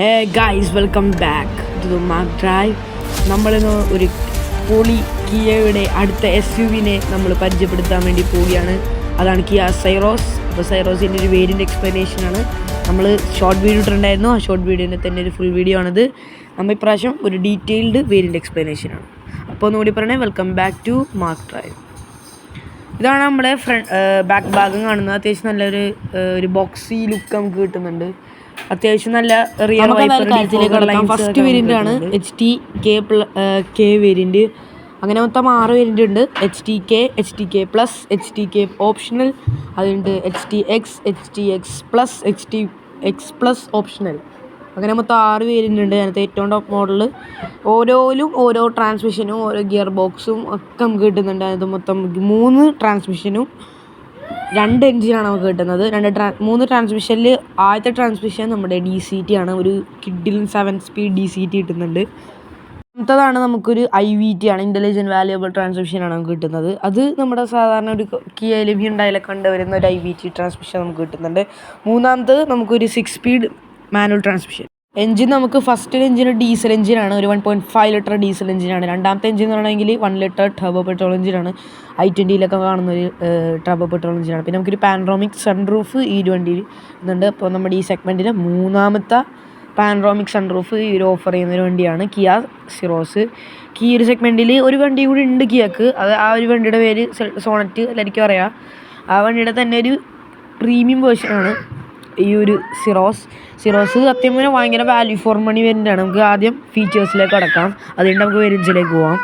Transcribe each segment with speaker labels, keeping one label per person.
Speaker 1: Hey guys welcome back to mac drive നമ്മളിന്ന് ഒരു poly കിയയുടെ അടുത്ത എസ് യു വിനെ നമ്മൾ പരിചയപ്പെടുത്താൻ വേണ്ടി പോവുകയാണ്. അതാണ് കിയ സൈറോസ് അപ്പോൾ സൈറോസിന്റെ ഒരു വേരിയന്റ് എക്സ്പ്ലനേഷനാണ് നമ്മൾ ഷോർട്ട് വീഡിയോ ഇട്ടിട്ടുണ്ടായിരുന്നു. ആ ഷോർട്ട് വീഡിയോന്റെ തന്നെ ഒരു ഫുൾ വീഡിയോ ആണിത്. നമ്മൾ ഇപ്രാവശ്യം ഒരു ഡീറ്റെയിൽഡ് വേരിയന്റ് എക്സ്പ്ലനേഷനാണ് അപ്പോൾ ഒന്നുകൂടി പറയണേ welcome back to mark drive ഇതാണ് നമ്മുടെ ഫ്രണ്ട് ബാക്ക് ഭാഗം കാണുന്നത്. അത്യാവശ്യം നല്ലൊരു ഒരു ബോക്സി ലുക്ക് നമുക്ക് കിട്ടുന്നുണ്ട്. അത്യാവശ്യം നല്ല റിയൽ ഫസ്റ്റ് വേരിയന്റ് ആണ് H T K K variant അങ്ങനെ മൊത്തം ആറ് വേരിയന്റ് ഉണ്ട്. H T K H T K plus H T K optional അതുണ്ട് H T X H T X plus H T X plus optional അങ്ങനെ മൊത്തം ആറ് variant ഉണ്ട്. അതിനകത്ത് ഏറ്റവും ടോപ്പ് മോഡൽ ഓരോലും ഓരോ ട്രാൻസ്മിഷനും ഓരോ ഗിയർ ബോക്സും ഒക്കെ നമുക്ക് കിട്ടുന്നുണ്ട്. അതിനകത്ത് മൊത്തം മൂന്ന് ട്രാൻസ്മിഷനും രണ്ട് എൻജിനാണ് നമുക്ക് കിട്ടുന്നത്. രണ്ട് ട്രാ മൂന്ന് ട്രാൻസ്മിഷനിൽ ആദ്യത്തെ ട്രാൻസ്മിഷൻ നമ്മുടെ ഡി സി ടി ആണ്. ഒരു കിഡിലും seven speed D C T കിട്ടുന്നുണ്ട്. അടുത്തതാണ് നമുക്കൊരു ഐ വി ടി ആണ്. ഇന്റലിജന്റ് വാല്യുബിൾ ട്രാൻസ്മിഷൻ ആണ് നമുക്ക് കിട്ടുന്നത്. അത് നമ്മുടെ സാധാരണ ഒരു കിയയിലും ഹ്യുണ്ടായിലൊക്കെ കണ്ടുവരുന്ന ഒരു ഐ വി ടി ട്രാൻസ്മിഷൻ നമുക്ക് കിട്ടുന്നുണ്ട്. മൂന്നാമത്തത് നമുക്കൊരു six speed manual transmission engine നമുക്ക് ഫസ്റ്റ് എഞ്ചിൻ ഡീസൽ എഞ്ചിനാണ് ഒരു one point five litre diesel എഞ്ചിനാണ് രണ്ടാമത്തെ എഞ്ചിൻ എന്ന് പറയുകയാണെങ്കിൽ വൺ ലിറ്റർ ടർബോ പെട്രോൾ എഞ്ചിനാണ് ഐ ട്വന്റിയിലൊക്കെ കാണുന്ന ഒരു ടർബോ പെട്രോൾ എഞ്ചിനാണ് പിന്നെ നമുക്കൊരു പാൻഡ്രോമിക് സൺറൂഫ് ഈ ട്വന്റിയിൽ ഇന്നുണ്ട് അപ്പോൾ നമ്മുടെ ഈ സെഗ്മെന്റിലെ മൂന്നാമത്തെ പാൻഡ്രോമിക് സൺറൂഫ് ഈ ഒരു ഓഫർ ചെയ്യുന്ന ഒരു വണ്ടിയാണ് കിയ സിറോസ് ഈ ഒരു സെഗ്മെന്റിൽ ഒരു വണ്ടി കൂടി ഉണ്ട് കിയക്ക് അത് ആ ഒരു വണ്ടിയുടെ പേര് സോണറ്റ് എല്ലാവർക്കും അറിയാം ആ വണ്ടിയുടെ തന്നെ ഒരു പ്രീമിയം വേർഷനാണ് ഈ ഒരു സിറോസ്. സിറോസ് സത്യം പറഞ്ഞാൽ ഭയങ്കര വാല്യൂ ഫോർ മണി വരുന്നതാണ്. നമുക്ക് ആദ്യം ഫീച്ചേഴ്സിലേക്ക് കടക്കാം. അതുകൊണ്ട് നമുക്ക് വെരിഞ്ചിലേക്ക് പോവാം.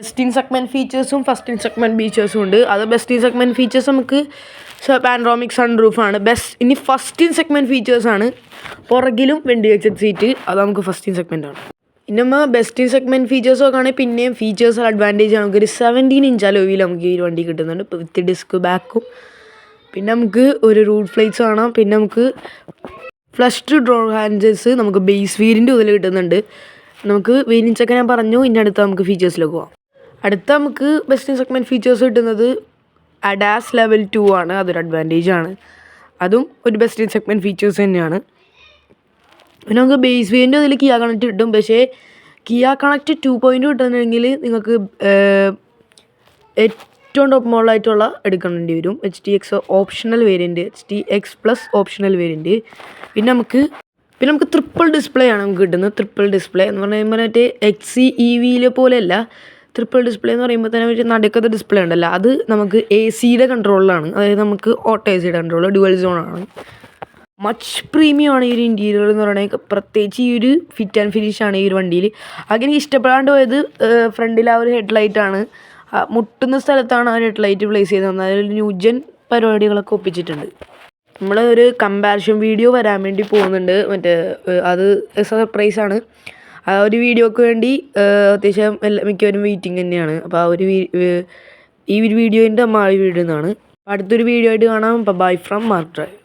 Speaker 1: ബെസ്റ്റ് ഇൻ സെഗ്മെന്റ് ഫീച്ചേഴ്സും ഫസ്റ്റ് ഇൻ സെഗ്മെന്റ് ഫീച്ചേഴ്സും ഉണ്ട്. അത് ബെസ്റ്റ് ഇൻ സെഗ്മെന്റ് ഫീച്ചേഴ്സ് നമുക്ക് പാൻഡ്രോമിക് സൺ റൂഫാണ് ബെസ്റ്റ് ഇനി ഫസ്റ്റ് ഇൻ സെഗ്മെന്റ് ഫീച്ചേഴ്സാണ് പുറകിലും വെന്റിലേറ്റഡ് സീറ്റ് അത് നമുക്ക് ഫസ്റ്റ് ഇൻ സെഗ്മെന്റ് ആണ്. പിന്നെ നമ്മൾ ബെസ്റ്റ് ഇൻ സെഗ്മെന്റ് ഫീച്ചേഴ്സ് നോക്കുകയാണെങ്കിൽ പിന്നെയും ഫീച്ചേഴ്സ് അഡ്വാന്റേജ് നമുക്കൊരു സെവന്റീൻ ഇഞ്ച് അലോവിയിൽ നമുക്ക് ഈ വണ്ടി കിട്ടുന്നുണ്ട്. വിത്ത് ഡിസ്ക് ബാക്കും പിന്നെ നമുക്ക് ഒരു റൂട്ട് ഫ്ലൈറ്റ്സ് കാണാം. പിന്നെ നമുക്ക് ഫ്ലഷ് ടു ഡ്രോ ഹാൻഡേഴ്സ് നമുക്ക് ബേസ് വീരിന്റെ ഉള്ളിൽ കിട്ടുന്നുണ്ട്. നമുക്ക് ഒക്കെ ഞാൻ പറഞ്ഞു. ഇനി അടുത്ത നമുക്ക് ഫീച്ചേഴ്സിലേക്ക് പോവാം. അടുത്ത നമുക്ക് ബെസ്റ്റ് സെഗ്മെന്റ് ഫീച്ചേഴ്സ് കിട്ടുന്നത് അഡാസ് ലെവൽ ടു ആണ്. അതൊരു അഡ്വാന്റേജ് ആണ്. അതും ഒരു ബെസ്റ്റ് സെഗ്മെന്റ് ഫീച്ചേഴ്സ് തന്നെയാണ്. പിന്നെ നമുക്ക് ബേസ് വേരിയന്റ് ഇതിൽ കിയ കണക്റ്റ് കിട്ടും. പക്ഷേ കിയ കണക്റ്റ് ടു പോയിന്റ് കിട്ടണമെങ്കിൽ നിങ്ങൾക്ക് ഏറ്റവും ടോപ്പ് മോഡലായിട്ടുള്ള എടുക്കേണ്ടി വരും. H T X optional variant H T X plus optional variant പിന്നെ നമുക്ക് പിന്നെ നമുക്ക് ട്രിപ്പിൾ ഡിസ്പ്ലേ ആണ് നമുക്ക് കിട്ടുന്നത്. ട്രിപ്പിൾ ഡിസ്പ്ലേ എന്ന് പറയുമ്പോൾ മറ്റേ എക്സ് ഇ വിയിലെ പോലെയല്ല. ട്രിപ്പിൾ ഡിസ്പ്ലേ എന്ന് പറയുമ്പോൾ തന്നെ ഒരു നടുക്കത്തെ ഡിസ്പ്ലേ ഉണ്ടല്ലോ. അത് നമുക്ക് എ സിയുടെ കൺട്രോളിലാണ് അതായത് നമുക്ക് ഓട്ടോ എ സിയുടെ കൺട്രോൾ ഡുവൽ സോൺ ആണ്. മച്ച് പ്രീമിയം ആണ് ഈ ഒരു ഇന്റീരിയർ എന്ന് പറയുന്നത്. പ്രത്യേകിച്ച് ഈ ഒരു ഫിറ്റ് ആൻഡ് ഫിനിഷ് ആണ് ഈ ഒരു വണ്ടിയിൽ അതെനിക്ക് ഇഷ്ടപ്പെടാണ്ട് പോയത് ഫ്രണ്ടിൽ ആ ഒരു ഹെഡ് ലൈറ്റാണ് മുട്ടുന്ന സ്ഥലത്താണ് ആ ലൈറ്റ് പ്ലേസ് ചെയ്തത്. അതിൽ ന്യൂജൻ പരിപാടികളൊക്കെ ഒപ്പിച്ചിട്ടുണ്ട്. നമ്മൾ ഒരു കമ്പാരിഷൻ വീഡിയോ വരാൻ വേണ്ടി പോകുന്നുണ്ട്. മറ്റേ അത് സർപ്രൈസ് ആണ്. ആ ഒരു വീഡിയോക്ക് വേണ്ടി അത്യാവശ്യം എല്ലാ മിക്കവരും വെയിറ്റിംഗ് തന്നെയാണ്. അപ്പോൾ ആ ഒരു ഈ ഒരു വീഡിയോന്റെ അമ്മ ആ വീഡിയോ എന്നാണ്. അടുത്തൊരു വീഡിയോ ആയിട്ട് കാണാം. Bye from mark drive